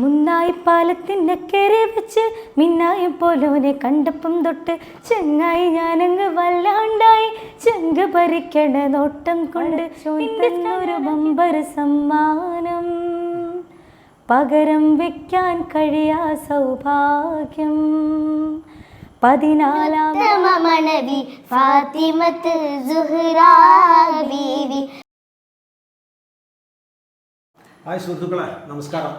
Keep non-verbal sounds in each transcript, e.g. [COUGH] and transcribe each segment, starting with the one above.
മുന്നായി പാലത്തിന്റെ കരെ വെച്ച് മിന്നായി പോലോനെ കണ്ടപ്പം തൊട്ട് ചെങ്ങായി ഞാനങ്ങ് വല്ലാണ്ടായി. ചെങ്ക് ഭരിക്കണ നോട്ടം കൊണ്ട് ഒരു ബമ്പർ സമ്മാനം. പകരം വെക്കാൻ കഴിയാ സൗഭാഗ്യം. പതിനാലാം മണവി ഫാത്തിമത്ത് സുഹ്റ ബീവി. ഹായ് സുഹൃത്തുക്കളെ നമസ്കാരം.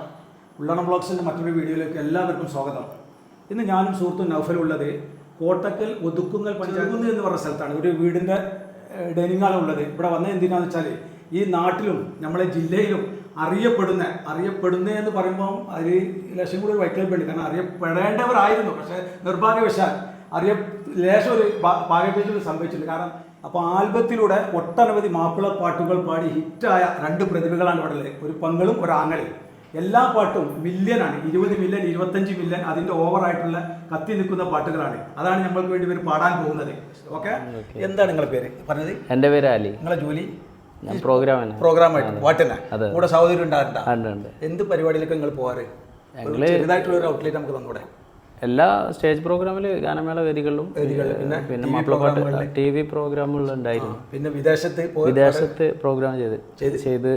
ഉള്ളണം ബ്ലോഗ്സിന്റെ മറ്റൊരു വീഡിയോയിലേക്ക് എല്ലാവർക്കും സ്വാഗതം. ഇന്ന് ഞാനും സുഹൃത്തും നൗഫലുള്ളത് കോട്ടക്കൽ ഒതുക്കുങ്ങൽ പഞ്ചായത്ത് എന്ന് പറഞ്ഞ സ്ഥലത്താണ്. ഒരു വീടിന്റെ ഡൈനിങ് ഉള്ളത്. ഇവിടെ വന്നത് എന്തിനാന്ന് വെച്ചാൽ ഈ നാട്ടിലും നമ്മളെ ജില്ലയിലും അറിയപ്പെടുന്ന അറിയപ്പെടുന്ന എന്ന് പറയുമ്പോൾ അതിൽ ലക്ഷം കൂടി വൈക്കൽ വേണ്ടി കാരണം അറിയപ്പെടേണ്ടവരായിരുന്നു. പക്ഷേ നിർഭാഗ്യവശാൽ അറിയ ലേശം ഒരു ഭാഗ്യപേശം സംഭവിച്ചിട്ടുണ്ട്. കാരണം അപ്പോൾ ആൽബത്തിലൂടെ ഒട്ടനവധി മാപ്പിള പാട്ടുകൾ പാടി ഹിറ്റായ രണ്ട് പ്രതിഭകളാണ് ഇവിടെ ഉള്ളത്. ഒരു പങ്കളും ഒരു ആങ്ങളയും. എല്ലാ പാട്ടും മില്യനാണ് ഇരുപത് മില്യൺ ഇരുപത്തഞ്ച് മില്യൺ അതിന്റെ ഓവറായിട്ടുള്ള കത്തി നിൽക്കുന്ന പാട്ടുകളാണ്. അതാണ് നമ്മൾക്ക് വേണ്ടി ഇവർ പാടാൻ പോകുന്നത്. ഓക്കെ എന്താണ് നിങ്ങളുടെ പേര്? പറഞ്ഞത്? എന്റെ പേര് അലി. നിങ്ങളെ ജോലി? പ്രോഗ്രാമാണ് പ്രോഗ്രാമായിട്ട് പാട്ടിനെ. കൂടെ സഹോദരി ഉണ്ടാകണ്ട? ഉണ്ട് ഉണ്ട്. എന്ത് പരിപാടിയിലൊക്കെ നിങ്ങൾ പോവാറ്? ചെറുതായിട്ടുള്ള ഒരു ഔട്ട്ലെറ്റ് നമുക്ക് തന്നൂടെ? എല്ലാ സ്റ്റേജ് പ്രോഗ്രാമിൽ ഗാനമേള വേദികളിലും പിന്നെ പിന്നെ മാപ്പിളപ്പാട്ട് ടി വി പ്രോഗ്രാമുകളിൽ ഉണ്ടായിരുന്നു. പിന്നെ വിദേശത്ത് വിദേശത്ത് പ്രോഗ്രാം ചെയ്ത് ചെയ്ത്.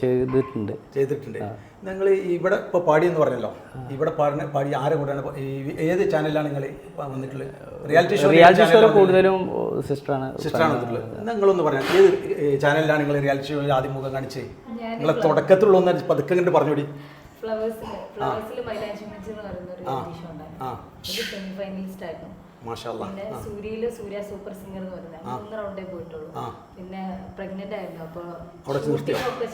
ചെയ്തിട്ടുണ്ട്. ചെയ്തിട്ടുണ്ട്. നിങ്ങൾ ഇവിടെ ഇപ്പോൾ പാടി എന്ന് പറഞ്ഞല്ലോ ഇവിടെ പാടുന്ന പാടി ആരെ കൂടെയാണ് ഏത് ചാനലിലാണ് നിങ്ങൾ വന്നിട്ടുള്ളത് റിയാലിറ്റി ഷോ റിയാലിറ്റി ഷോ കൂടുതലും സിസ്റ്ററാണ് സിസ്റ്ററാണ് വന്നിട്ടുള്ളത്. നിങ്ങളൊന്ന് പറയാം ഏത് ചാനലിലാണ് നിങ്ങൾ റിയാലിറ്റി ഷോയിൽ ആദ്യം മുഖം കാണിച്ച്? നിങ്ങളെ തുടക്കത്തിലുള്ള ഒന്ന് പതുക്കെ കണ്ട് പറഞ്ഞോടി. ഫ്ലവേഴ്സിൽ ഫ്ലവേഴ്സിൽ മൈലാഞ്ചി മഞ്ച് എന്ന് പറയുന്ന ഒരു റിയാലിറ്റി ഷോ ഉണ്ടായിരുന്നു. ആ. ഇത് സെമി ഫൈനലിസ്റ്റ് ആയിരുന്നു. മാഷാല്ല. പിന്നെ സൂര്യയിൽ സൂര്യ സൂപ്പർ സിംഗർ എന്ന് പറയുന്നത്. മൂന്ന് റൗണ്ടേ പോയിട്ടുള്ളൂ. പിന്നെ പ്രഗ്നന്റ് ആയിരുന്നു.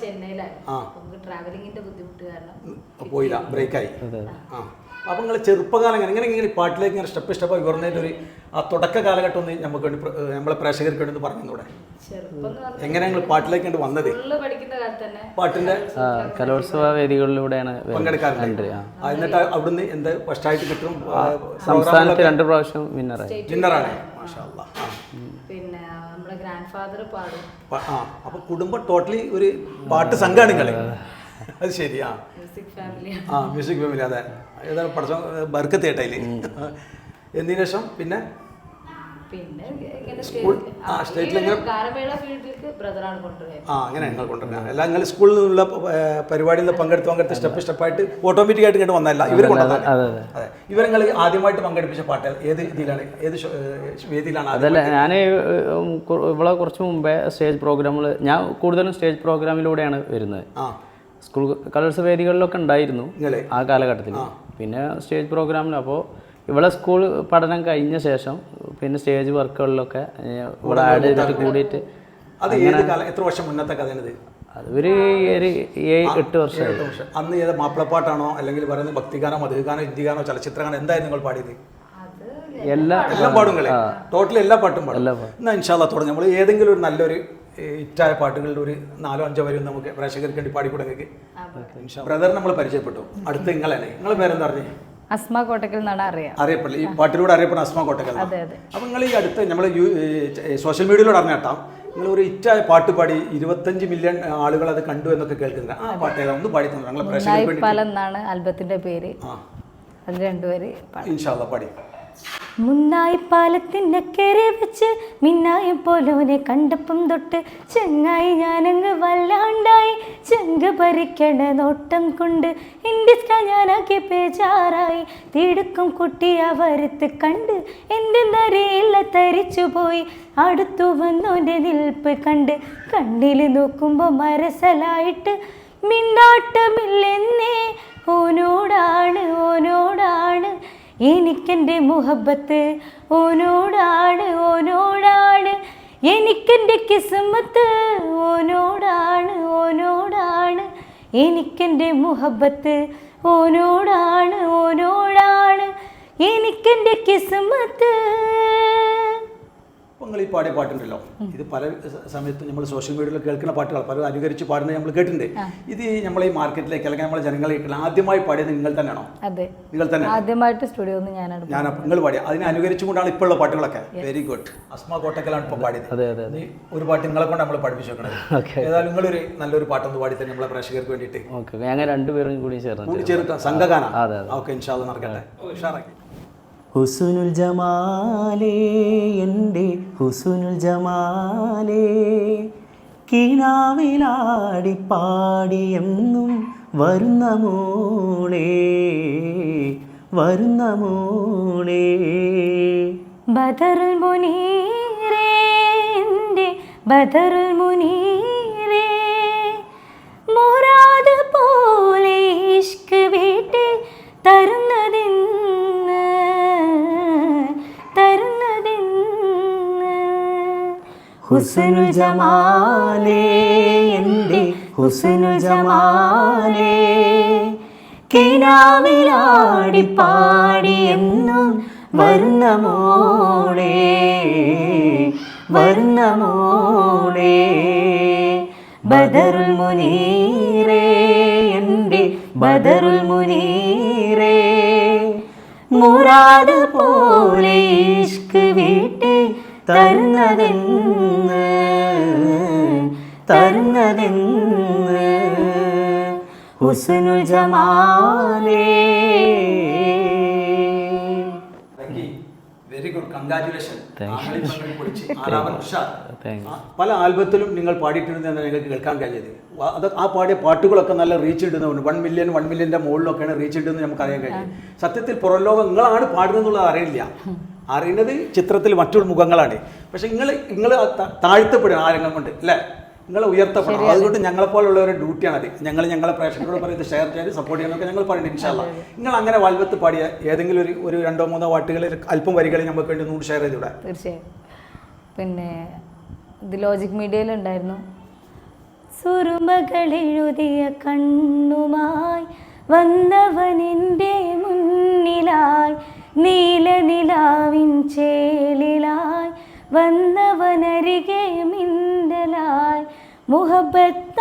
ചെന്നൈയിലായിരുന്നു. നമുക്ക് ട്രാവലിങ്ങിന്റെ ബുദ്ധിമുട്ട് കാരണം പോയില്ല. ബ്രേക്കായി. അപ്പൊ നിങ്ങളെ ചെറുപ്പകാലം എങ്ങനെ ഇങ്ങനെ ഇങ്ങനെ പാട്ടിലേക്ക് ഇങ്ങനെ സ്റ്റെപ്പ് സ്റ്റെപ്പ് ഉയർന്നതിന്റെ ഒരു ആ തുടക്ക കാലഘട്ടം ഒന്ന് നമുക്ക് വേണ്ടി നമ്മളെ പ്രേക്ഷകർക്ക് വേണ്ടി പറഞ്ഞൂടെ എങ്ങനെ ഞങ്ങൾ പാട്ടിലേക്ക് വേണ്ടി വന്നത്? പാട്ടിന്റെ കലോത്സവ വേദികളിലൂടെയാണ്. പങ്കെടുക്കാറുണ്ട്. എന്നിട്ട് അവിടുന്ന് എന്ത് ഫസ്റ്റായിട്ട് കിട്ടും? സംസ്ഥാനത്ത് രണ്ട് പ്രാവശ്യം വിന്നറായി. വിന്നറാണ്. പിന്നെ നമ്മുടെ ഗ്രാൻഡ് ഫാദർ പാടും ആ അപ്പൊ കുടുംബം ടോട്ടലി ഒരു പാട്ട് സംഘമാണ് നിങ്ങൾ അത് ശരി ആ. Music family. ആ മ്യൂസിക് ഫാമിലി അതെ. ഏതാണ് പഠിച്ച? ബർക്കത്ത് കേട്ടതിൽ എന്നതിന് ശേഷം? പിന്നെ? പിന്നെ ഇങ്ങനെ സ്റ്റേറ്റിൽ ഗാനമേള ഫീൽഡിലേക്ക് ബ്രദറാണ് കൊണ്ടുപോയത് ആ അങ്ങനെ നിങ്ങൾ കൊണ്ടുവരുന്നത്. അല്ല നിങ്ങൾ സ്കൂളിൽ നിന്നുള്ള പരിപാടിയിൽ നിന്ന് പങ്കെടുത്ത് പങ്കെടുത്ത് സ്റ്റെപ്പ് സ്റ്റെപ്പായിട്ട് ഓട്ടോമാറ്റിക് ആയിട്ട് ഇങ്ങോട്ട് വന്നല്ല ഇവർ കൊണ്ടുവന്നത് അതെ ഇവർ നിങ്ങൾ ആദ്യമായിട്ട് പങ്കെടുപ്പിച്ച പാട്ട് ഏത് ഇതിലാണ് ഏത് വേദിയിലാണ് അതല്ല ഞാൻ ഇവിടെ കുറച്ച് മുമ്പേ സ്റ്റേജ് പ്രോഗ്രാമുകൾ ഞാൻ കൂടുതലും സ്റ്റേജ് പ്രോഗ്രാമിലൂടെയാണ് വരുന്നത്. ആ. സ്കൂൾ കലോത്സവ വേദികളിലൊക്കെ ഉണ്ടായിരുന്നു ആ കാലഘട്ടത്തിൽ പിന്നെ സ്റ്റേജ് പ്രോഗ്രാമിൽ അപ്പോൾ ഇവിടെ സ്കൂൾ പഠനം കഴിഞ്ഞ ശേഷം പിന്നെ സ്റ്റേജ് വർക്കുകളിലൊക്കെ ഇവിടെ ആഡ് ചെയ്തിട്ട് കൂടിയിട്ട് അത് ഏത് കാലം എത്ര വർഷം മുന്നത്തെ കഥയാണിത്? അത് ഒരു ഒരു ഏഴ് എട്ട് വർഷം അന്ന് ഏത് മാപ്പിളപ്പാട്ടാണോ അല്ലെങ്കിൽ പറയുന്നത് ഭക്തിഗാനോ മധുഗാനോ ഹിന്ദിഗാനോ ചലച്ചിത്രഗാനോ എന്തായിരുന്നു നിങ്ങൾ പാടിയത്? അത് എല്ലാ എല്ലാം പാടും കളി ടോട്ടൽ എല്ലാ പാട്ടും പാടും. എന്നാ ഇൻഷാല്ല തുടങ്ങി. നമ്മൾ ഏതെങ്കിലും ഒരു നല്ലൊരു ഇറ്റായ ഹിറ്റായ പാട്ടുകളുടെ ഒരു നാലോ അഞ്ചോ വരെയും നമുക്ക് പ്രേക്ഷകർക്ക് വേണ്ടി പാടിക്കൂടെ നിങ്ങൾക്ക് ബ്രദർ നമ്മൾ പരിചയപ്പെട്ടു. അടുത്ത് നിങ്ങളല്ലേ നിങ്ങളെ പേരെന്താ പറഞ്ഞേ? അസ്മ കോട്ടക്കൽ എന്നാണ് അറിയാം. അറിയപ്പെടില്ല ഈ പാട്ടിലൂടെ അറിയപ്പെടുന്ന അസ്മ കോട്ടക്കൽ അതെ അതെ. അപ്പോൾ നിങ്ങൾ ഈ അടുത്ത് നമ്മൾ സോഷ്യൽ മീഡിയയിലൂടെ അറിഞ്ഞാട്ടാം നിങ്ങൾ ഒരു ഇറ്റ പാട്ട് പാടി ഇരുപത്തഞ്ച് മില്യൺ ആളുകൾ അത് കണ്ടു എന്നൊക്കെ കേൾക്കുന്നുണ്ട്. ആ പാട്ട് ഏതാ? ഒന്ന് പാടി തന്നെ. എന്നാണ് ആൽബത്തിന്റെ പേര്. അത് രണ്ടുപേര് ഇൻഷാല്ല പാടി. മുന്നായി പാലത്തിന്റെ കരെ വെച്ച് മിന്നായി പോലോനെ കണ്ടപ്പം തൊട്ട് ചെങ്ങായി ഞാനങ്ങ് വല്ലാണ്ടായി. ചെങ്ക് ഭരിക്കണ നോട്ടം കൊണ്ട് ഇൻഡിസ്റ്റ ഞാനാക്കി പേജാറായി തിടുക്കം കുട്ടി അവരത്ത് കണ്ട് എന്റെ നരയില്ല തരിച്ചു പോയി. അടുത്തു വന്നോന്റെ നിൽപ്പ് കണ്ട് കണ്ണിൽ നോക്കുമ്പോൾ മരസലായിട്ട് മിണ്ടാട്ടമില്ലെന്നേ ഓനോടാണ് ഓനോടാണ് എനിക്കെന്റെ മുഹബത്ത് ഓനോടാണ് ഓനോടാണ്. എനിക്കെന്റെ കിസ്മത്ത് ഓനോടാണ് ഓനോടാണ്. എനിക്കെന്റെ മുഹബത്ത് ഓനോടാണ് ഓനോടാണ്. എനിക്കെന്റെ കിസ്മത്ത് നിങ്ങൾ ഈ പാടിയ പാട്ടുണ്ടല്ലോ. ഇത് പല സമയത്തും നമ്മൾ സോഷ്യൽ മീഡിയയിൽ കേൾക്കുന്ന പാട്ടുകൾ പലരും അനുകരിച്ച് പാടുന്നത് നമ്മൾ കേട്ടിട്ടുണ്ട്. ഇത് നമ്മൾ ഈ മാർക്കറ്റിലേക്ക് അല്ലെങ്കിൽ നമ്മളെ ജനങ്ങളിലേക്ക് ആദ്യമായി പാടിയത് നിങ്ങൾ തന്നെയാണോ? അതെ. നിങ്ങൾ തന്നെ ആദ്യമായിട്ട് സ്റ്റുഡിയോ ഞാനാണ് ഞാൻ നിങ്ങൾ പാടിയ അതിനെ അനുകരിച്ചുകൊണ്ടാണ് ഇപ്പോൾ ഉള്ള പാട്ടുകളൊക്കെ വെരി ഗുഡ് അസ്മ കോട്ടക്കലാണ് ഇപ്പോൾ പാടിയത്. അതെ അതെ ഒരു പാട്ട് നിങ്ങളെ കൊണ്ട് നമ്മൾ പഠിപ്പിച്ചു വെക്കണത് [LAUGHS] ഏതായാലും നിങ്ങളൊരു നല്ലൊരു പാട്ടൊന്ന് പാടി തന്നെ നമ്മളെ പ്രേക്ഷകർക്ക് വേണ്ടിയിട്ട്. ഓക്കെ ഞങ്ങൾ രണ്ടുപേരും കൂടി ചേർന്ന് കൂടി ചേർത്ത സംഘഗാന. ഓക്കെ ഇൻഷാല്ല നടക്കട്ടെ. ഉഷാറാക്കി. ഹുസുനുൽ ജമാലേ എന്റെ ഹുസുനുൽ ജമാലേ. കീനാവിലാടി പാടിയെന്നും വരുന്ന മോളേ വരുന്ന മോളേ. ബദറുൽ മുനീരേ എന്റെ ബദറുൽ മുനീറേ. പോലെ ഇഷ്ക് വീട്ടിൽ തരുന്നതെന്ന് ഹുസ്നുൽ ജമാലേ എന്റെ ഹുസനു ജമാലേ. കിനാവിലാടി പാടിയെന്നും വരുന്ന മോളേ വരുന്ന മോളേ. ബദറുൽ മുനീറേ എന്റെ ബദറുൽ മുനീറേ. മുറാദ് പോലെ ഇഷ്ക് വീട്ടിൽ തരുന്നതെന്ന് തരുന്നതെന്ന്. ഹുസനു ജമാലേ. വെരി ഗുഡ് കൺഗ്രാറ്റുലേഷൻ പല ആൽബത്തിലും നിങ്ങൾ പാടിയിട്ടുണ്ടെന്ന് നിങ്ങൾക്ക് കേൾക്കാൻ കഴിഞ്ഞത്. അത് ആ പാടിയ പാട്ടുകളൊക്കെ നല്ല റീച്ച് ഉണ്ടെന്ന് വൺ മില്യൺ വൺ മില്യന്റെ മുകളിലൊക്കെയാണ് റീച്ച് ഉണ്ടെന്ന് നമുക്ക് അറിയാൻ കഴിയും. സത്യത്തിൽ പുറം ലോകം നിങ്ങളാണ് പാടുന്നത് എന്നുള്ളത് അറിയില്ല അറിയുന്നത് ചിത്രത്തിൽ മറ്റൊരു മുഖങ്ങളാണ്. പക്ഷെ നിങ്ങൾ നിങ്ങൾ താഴ്ത്തപ്പെടുക ആ രംഗം കൊണ്ട് അല്ലേ നിങ്ങൾ ഉയർത്തപ്പെടണം. അതുകൊണ്ട് ഞങ്ങളെപ്പോലുള്ളവരുടെ ഡ്യൂട്ടിയാണ് അത് ഞങ്ങൾ ഞങ്ങളെ പ്രേക്ഷകരോട് പറയുന്നത് ഷെയർ ചെയ്യാൻ സപ്പോർട്ട് ചെയ്യാനൊക്കെ ഞങ്ങൾ പറയുന്നുണ്ട് ഇൻഷാല്ല നിങ്ങൾ അങ്ങനെ വാൽവത്ത് പാടിയ ഏതെങ്കിലും ഒരു ഒരു രണ്ടോ മൂന്നോ വാട്ടുകൾ അല്പം വരികളിൽ നമുക്ക് വേണ്ടി നൂറ് ഷെയർ ചെയ്തുകൂടെ? തീർച്ചയായും. പിന്നെ ഇത് ലോജിക് മീഡിയയിലുണ്ടായിരുന്നു സുറുമകളെഴുതിയ കണ്ണുമായി വന്നവനെന്റെ മുന്നിലായി നീലനിലാവിൻ ചേലിലായി വന്നവനരികെ മിന്നലായി. മുഹബത്താണവനോട്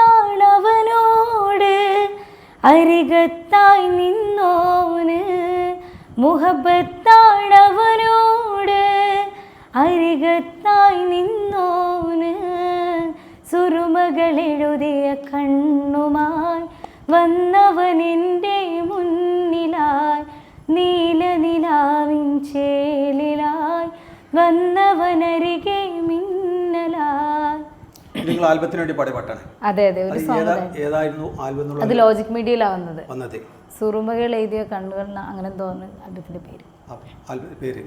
അരികത്തായി നിന്നോന്. മുഹബത്താണവനോട് അരികത്തായി നിന്നോന്. സുറുമകളെഴുതിയ കണ്ണുമായി വന്നവനെന്റെ മുന്നിലായി. നീലനിലാവിൻ ചേലിലായി വന്നവനരികെ മിന്നലായി. നിങ്ങൾ ആൽബത്തിന് വേണ്ടി പാടിയ പാട്ടാണ്. അതെ അതെ ഒരു സോങ് ഏതായിരുന്നു ആൽബം അത് ലോജിക് മീഡിയയിലാണ് വന്നത്. വന്നത്. സുറുമകൾ എഴുതിയ കണ്ണുകൾ അങ്ങനെ തോന്നുന്നു ആൽബത്തിന്റെ പേര്. പേര്.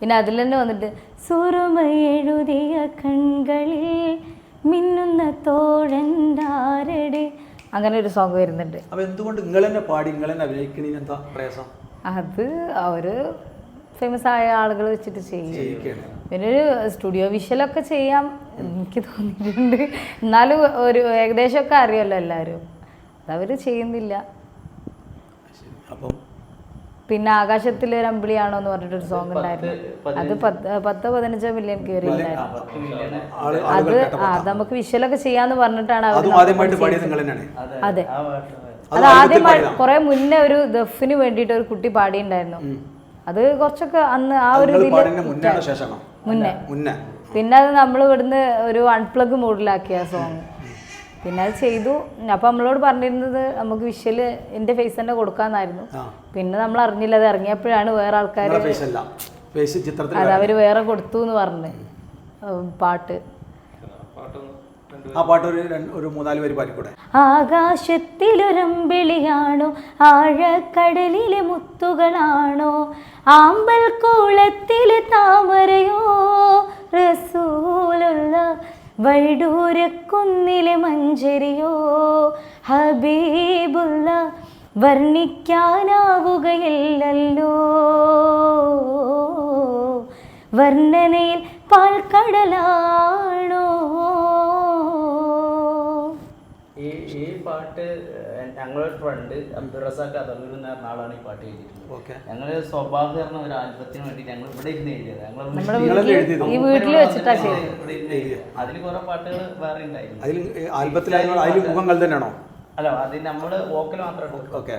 പിന്നെ അതിൽ തന്നെ വന്നിട്ട് സുറുമ എഴുതിയ കൺകളിൽ മിന്നുന്ന തോഴന്താരടെ അങ്ങനെ ഒരു സോങ് വരുന്നുണ്ട്. അപ്പൊ എന്തുകൊണ്ട് നിങ്ങൾ തന്നെ പാടി നിങ്ങൾ തന്നെ അഭിനയിക്കുന്നതിന് എന്താ പ്രയാസം? അത് അവർ ഫേമസ് ആയ ആളുകൾ വെച്ചിട്ട് ചെയ്യും. പിന്നെ ഒരു സ്റ്റുഡിയോ വിഷലൊക്കെ ചെയ്യാം എനിക്ക് തോന്നിയിട്ടുണ്ട്. എന്നാലും ഒരു ഏകദേശമൊക്കെ അറിയാമല്ലോ എല്ലാവരും. അതവർ ചെയ്യുന്നില്ല. പിന്നെ ആകാശത്തിലെ ഒരു അമ്പിളിയാണോ എന്ന് പറഞ്ഞിട്ടൊരു സോങ് ഉണ്ടായിരുന്നു. അത് പത്ത് പത്ത് പതിനഞ്ചോ മില്യൺ കയറി അത് നമുക്ക് വിഷ്വലൊക്കെ ചെയ്യാന്ന് പറഞ്ഞിട്ടാണ് അതെ അതും. അത് ആദ്യമായി കുറെ മുന്നേ ഒരു ദഫിന് വേണ്ടിയിട്ട് ഒരു കുട്ടി പാടിയിട്ടുണ്ടായിരുന്നു. അത് കുറച്ചൊക്കെ അന്ന് ആ ഒരു മുന്നേ മുന്നേ. പിന്നെ അത് നമ്മൾ ഇവിടുന്ന് ഒരു അൺപ്ലഗ് മോഡിലാക്കിയ സോങ് പിന്നെ അത് ചെയ്തു. അപ്പം നമ്മളോട് പറഞ്ഞിരുന്നത് നമുക്ക് വിഷ്വൽ എന്റെ ഫേസ് തന്നെ കൊടുക്കാന്നായിരുന്നു. പിന്നെ നമ്മൾ അറിഞ്ഞില്ല അത് ഇറങ്ങിയപ്പോഴാണ് വേറെ ആൾക്കാർ അത് അവർ വേറെ കൊടുത്തു എന്ന് പറഞ്ഞ്. പാട്ട്. ആ പാട്ട് ഒരു ഒരു മൂന്നാൽ പേര് പാടിക്കൂടെ? ആകാശത്തിലൊരമ്പിളിയാണോ ആഴക്കടലിലെ മുത്തുകളാണോ ആമ്പൽ കൂളത്തിലെ താമരയോ റസൂലുള്ള വൈഡൂരക്കുന്നിലെ മഞ്ചരിയോ ഹബീബുള്ള വർണിക്കാനാവുകയില്ലല്ലോ. വർണനയിൽ പാൽക്കടലാണോ പാട്ട് ഞങ്ങളൊരു ഫ്രണ്ട് അബ്ദുൾ റസാഖ് അതല്ലൂർ എന്ന് പറഞ്ഞ ആളാണ് ഈ പാട്ട് എഴുതിയിട്ടുള്ളത്. ഓക്കെ. ഞങ്ങൾ സ്വഭാവം പറഞ്ഞ ഒരു ആൽബത്തിന് വേണ്ടി ഞങ്ങൾ ഇവിടെ ഇരുന്ന് എഴുതിയത്. ഞങ്ങൾ അതിൽ കുറെ പാട്ടുകൾ വേറെ ഉണ്ടായിരുന്നു. അതിൽ ആൽബത്തിലായതുകൊണ്ട് അതിൽ മുഖങ്ങൾ തന്നെയാണോ? അല്ല അത് നമ്മൾ വോക്കൽ മാത്രം എടുക്കും ഓക്കെ.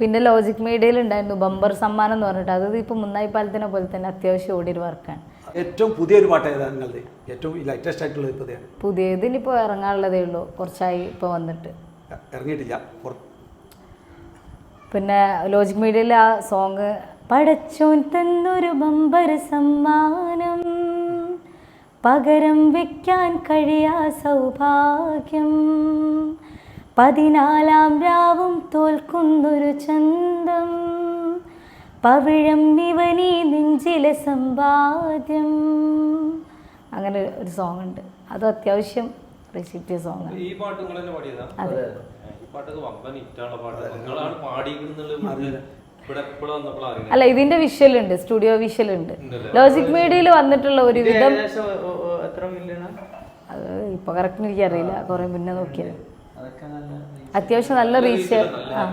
പിന്നെ ലോജിക് മീഡിയയിൽ ഉണ്ടായിരുന്നു ബമ്പർ സമ്മാനം എന്ന് പറഞ്ഞിട്ട്. അത് ഇപ്പോൾ മുന്നായി പാലത്തിനെ പോലെ തന്നെ അത്യാവശ്യം ഓടിയൊരു വർക്കാണ് ഏറ്റവും പുതിയൊരു പാട്ട് ഏതാണ് നിങ്ങളുടെ? ഏറ്റവും ലേറ്റസ്റ്റ് ആയിട്ടുള്ള പുതിയ ദേ പുതിയതിനിപ്പോൾ ഇറങ്ങാനുള്ളതേ ഉള്ളൂ. കുറച്ചായി ഇപ്പോൾ വന്നിട്ട്. ഇറങ്ങിയിട്ടില്ല. പിന്നെ ലോജിക് മീഡിയയിൽ ആ സോങ് പടച്ചോൻ തന്നൊരു ബമ്പർ സമ്മാനം പകരം വെക്കാൻ കഴിയാ സൗഭാഗ്യം. പതിനാലാം രാവും തോൽക്കുന്നൊരു ചന്തം പവിഴം ഇവനീ നെഞ്ചിലെ സമ്പാദ്യം. അങ്ങനെ ഒരു സോങ് ഉണ്ട്. അത് അത്യാവശ്യം റെസിപ്റ്റ് സോങ് ഈ പാട്ട് നിങ്ങൾ തന്നെ പാടിയതാ അതെ ഈ പാട്ടൊക്കെ വമ്പൻ ഹിറ്റാണ് പാട്ട്. നിങ്ങളാണ് അല്ല ഇതിന്റെ വിഷ്വൽ ഉണ്ട് സ്റ്റുഡിയോ വിഷ്വൽ ഉണ്ട് ലോജിക് മീഡിയയിൽ വന്നിട്ടുള്ള ഒരു വിധം അത് ഇപ്പൊ കറക്റ്റ് എനിക്കറിയില്ല. കുറെ മുന്നേ നോക്കിയത് അത്യാവശ്യം നല്ല റീച്ച് ആ.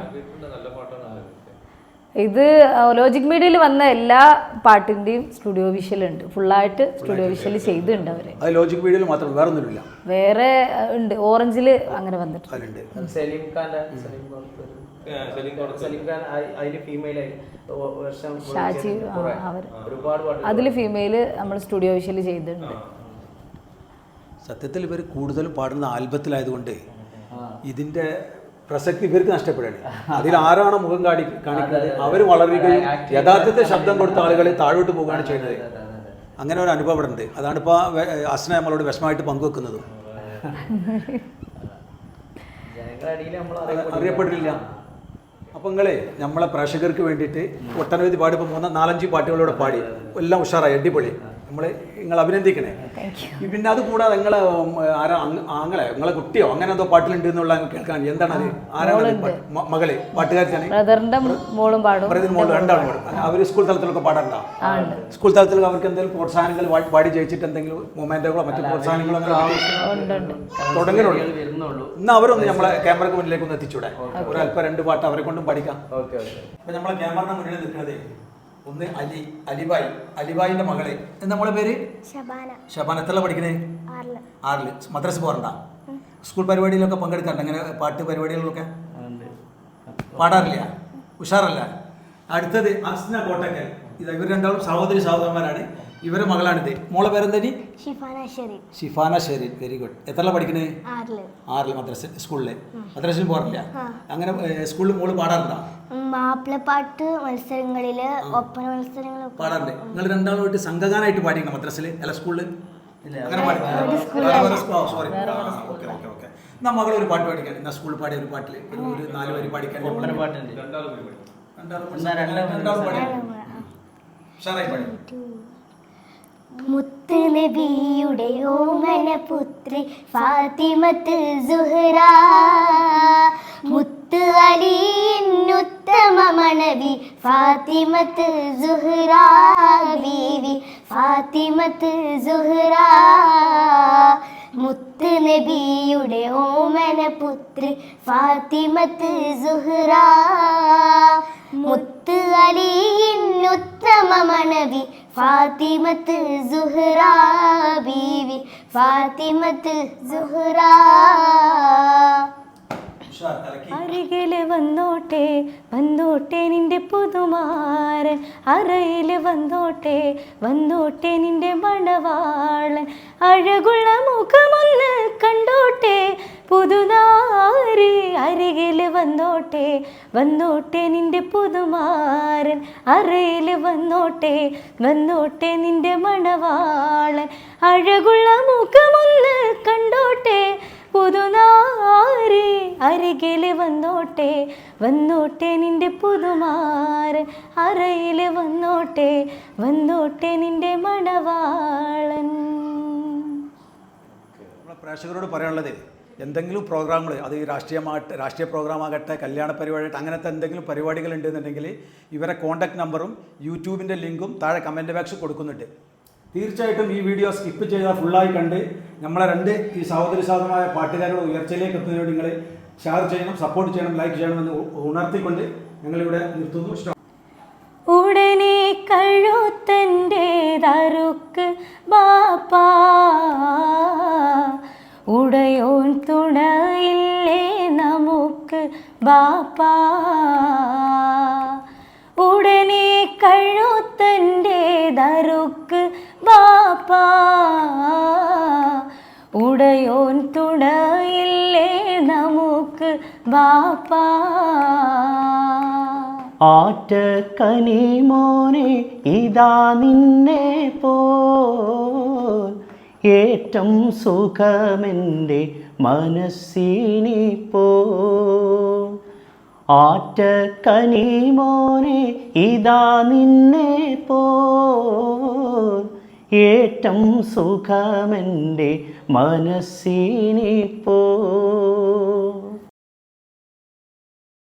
ഇത് ലോജിക് മീഡിയയിൽ വന്ന എല്ലാ പാട്ടിന്റെയും സ്റ്റുഡിയോ വിഷ്വൽ ഉണ്ട്. ഫുള്ളായിട്ട് സ്റ്റുഡിയോ വിഷ്വൽ ചെയ്തിട്ടുണ്ട്. അവർ. അത് ലോജിക് വീഡിയോയിൽ മാത്രം വേറെ ഒന്നുമില്ല വേറെ ഉണ്ട്. ഓറഞ്ചിൽ അങ്ങനെ വന്നിട്ടുണ്ട്. സലീം ഖാന്റെ സലീം ഖാൻ ഒരു- സലീം ഖാൻ സലീം ഖാൻ അതിൽ ഫീമെയിൽ ആയി. ഒ- വർഷം ഷാജി. അവർ അതിൽ ഫീമെയിൽ നമ്മൾ സ്റ്റുഡിയോ വിഷ്വൽ ചെയ്തിട്ടുണ്ട്. സത്യത്തിൽ ഇവർ കൂടുതലും പാടുന്ന ആൽബത്തിലായതുകൊണ്ട് ഇതിന്റെ പ്രസക്തി ഇവർക്ക് നഷ്ടപ്പെടുകയാണ്. [LAUGHS] അതിൽ ആരാണ് മുഖം കാടി കാണിക്കുന്നത്? അവർ വളരുകയും യഥാർത്ഥത്തെ ശബ്ദം കൊടുത്ത ആളുകൾ താഴോട്ട് പോവുകയാണ് ചെയ്യുന്നത്. അങ്ങനെ ഒരു അനുഭവം ഇവിടെ ഉണ്ട്. അതാണ് ഇപ്പോൾ അസ്ന നമ്മളോട് വിഷമമായിട്ട് പങ്കുവെക്കുന്നത്. അറിയപ്പെട്ടില്ല അപ്പം നിങ്ങളെ നമ്മളെ പ്രേക്ഷകർക്ക് വേണ്ടിയിട്ട് ഒട്ടനവധി പാടി ഇപ്പോൾ മൂന്ന് നാലഞ്ച് പാട്ടുകളോടെ പാടി. എല്ലാം ഉഷാറായി അടിപൊളി. നമ്മൾ നിങ്ങൾ അഭിനന്ദിക്കണേ. പിന്നെ അത് കൂടാതെ നിങ്ങളെ ആരാ ആങ്ങളെ നിങ്ങളെ കുട്ടിയോ അങ്ങനെ എന്തോ പാട്ടിലുണ്ട് എന്നുള്ള കേൾക്കാൻ എന്താണ് അത്? ആരാണ്? മകളെ പാട്ടുകാരിച്ചാണ് ബ്രദറിന്റെ മോളും പാടും. ബ്രദറിന് മോൾ രണ്ടാളും പാടും. അവർ സ്കൂൾ തലത്തിലൊക്കെ പാടാറുണ്ടോ? സ്കൂൾ തലത്തിൽ അവർക്ക് എന്തെങ്കിലും പ്രോത്സാഹനങ്ങൾ പാടി- ജയിച്ചിട്ട് എന്തെങ്കിലും മൊമെന്റുകളോ മറ്റു പ്രോത്സാഹനങ്ങളോ തുടങ്ങിയുള്ളൂ ഇന്ന് അവരൊന്ന് നമ്മളെ ക്യാമറക്ക് മുന്നിലേക്ക് ഒന്ന് എത്തിച്ചൂടെ. ഒരു അല്പം രണ്ട് പാട്ട് അവരെ കൊണ്ടും പഠിക്കാം. Okay okay. അപ്പൊ നമ്മളെ ക്യാമറയുടെ മുന്നിൽ നിൽക്കുന്നത് ഒന്ന് അലി അലിബായി അലിബായിന്റെ മകളെ. എന്താ മോളെ പേര്? ഷബാന എത്ര പഠിക്കണേ? ആറിൽ. മദ്രസ് പോറണ്ട? സ്കൂൾ പരിപാടിയിലൊക്കെ പങ്കെടുക്കാറുണ്ട്? അങ്ങനെ പാട്ട് പരിപാടികളിലൊക്കെ പാടാറില്ല? ഉഷാറല്ല? അടുത്തത് അസ്ന കോട്ടക്കൽ. ഇത് ഇവർ രണ്ടാളും സഹോദരി സഹോദരന്മാരാണ്. ഇവരുടെ മകളാണിത്. മോളെ പേരെന്തേ ഷിഫാന ഷെരീൻ. വെരി ഗുഡ് എത്ര പഠിക്കണേ? ആറിൽ. ആറിൽ മദ്രസ സ്കൂളിലെ. മദ്രസയിൽ പോകാറില്ല? അങ്ങനെ സ്കൂളിൽ മോൾ പാടാറുണ്ടോ? മാപ്പിളപ്പാട്ട് മത്സരങ്ങളിൽ ഒപ്പന മത്സരങ്ങളൊക്കെ. പാടാറുണ്ട്. നിങ്ങൾ രണ്ടാളുമായിട്ട് സംഘഗാനായിട്ട് പാടിക്കണം മദ്രസിൽ അല്ല സ്കൂളിൽ അങ്ങനെ സോറി ഓക്കെ ഓക്കെ ഓക്കെ എന്നാ മകൾ ഒരു പാട്ട് പാടിക്കാൻ എന്നാ സ്കൂളിൽ പാടിയ ഒരു പാട്ടിൽ ഒരു നാല് വരി പാടിക്കാൻ. രണ്ടാളും രണ്ടാളും രണ്ടാളും മുത്ത് നബിയുടെ ഓമന പുത്രി ഫാത്തിമത്ത് സുഹ്റ. മുത്ത് അലിയുത്തമ മണവി. ഫാത്തിമത്ത് സുഹ്റ ബീവി. ഫാത്തിമത്ത് സുഹ്റ മുത്ത് നബിയുടെ ഓമന പുത്രി. ഫാത്തിമത്ത് സുഹ്റ മുത്ത് അലിയുത്തമ മണവി. ഫാത്തിമത്ത് സുഹ്റ ബീവി. ഫാത്തിമത്ത് സുഹ്റ അരികിൽ വന്നോട്ടെ വന്നോട്ടെ നിന്റെ പുതുമാരൻ. അറയിൽ വന്നോട്ടെ വന്നോട്ടെ നിന്റെ മണവാളൻ. അഴകുള്ള മുഖമൊന്ന് കണ്ടോട്ടെ പുതുനാരി അരികിൽ വന്നോട്ടെ വന്നോട്ടെ നിന്റെ പുതുമാരൻ. അറയിൽ വന്നോട്ടെ വന്നോട്ടെ നിന്റെ മണവാളൻ. അഴകുള്ള മുഖമൊന്ന് കണ്ടോട്ടെ പുതുനാരി അരികിൽ വന്നോട്ടെ വന്നോട്ടെ നിന്റെ പുതുമാർ അറയിൽ വന്നോട്ടെ വന്നോട്ടെ നിന്റെ മണവാളൻ. പ്രേക്ഷകരോട് പറയാനുള്ളത് എന്തെങ്കിലും പ്രോഗ്രാമുകൾ അത് രാഷ്ട്രീയമായിട്ട് രാഷ്ട്രീയ രാഷ്ട്രീയ പ്രോഗ്രാമാകട്ടെ കല്യാണ പരിപാടിയായിട്ട് അങ്ങനത്തെ എന്തെങ്കിലും പരിപാടികൾ ഉണ്ടെന്നുണ്ടെങ്കിൽ ഇവരെ കോൺടാക്ട് നമ്പറും യൂട്യൂബിന്റെ ലിങ്കും താഴെ കമന്റ് ബോക്സ് കൊടുക്കുന്നുണ്ട്. തീർച്ചയായിട്ടും ഈ വീഡിയോ സ്കിപ്പ് ചെയ്താൽ ഫുള്ളായി കണ്ട് നമ്മളെ രണ്ട് ഈ സഹോദരി സാധനമായ പാട്ടുകാരുടെ ഉയർച്ചയിലേക്ക് എത്തുന്നതിനോട് നിങ്ങൾ ഷെയർ ചെയ്യണം സപ്പോർട്ട് ചെയ്യണം ലൈക്ക് ചെയ്യണം എന്ന് ഉണർത്തിക്കൊണ്ട് ഞങ്ങളിവിടെ നിർത്തുന്നു. ഉടനെ കഴുത്തന്റെ തറുക്ക് ബാപ്പാ ഉടയോൻ തുണയില്ലേ നമുക്ക് ബാപ്പാ. ബാപ്പാ ഉടയോൻ തുണയില്ലേ നമുക്ക് ബാപ്പാ ആറ്റ കനിമോനെ ഇതാ നിന്നെ പോ ഏറ്റം സുഖമെന്റെ മനസ്സിനി പോ ആറ്റ കനിമോനെ ഇതാ നിന്നെ പോ ഏറ്റം സുഖമെന്റെ മനസ്സിനിപ്പോ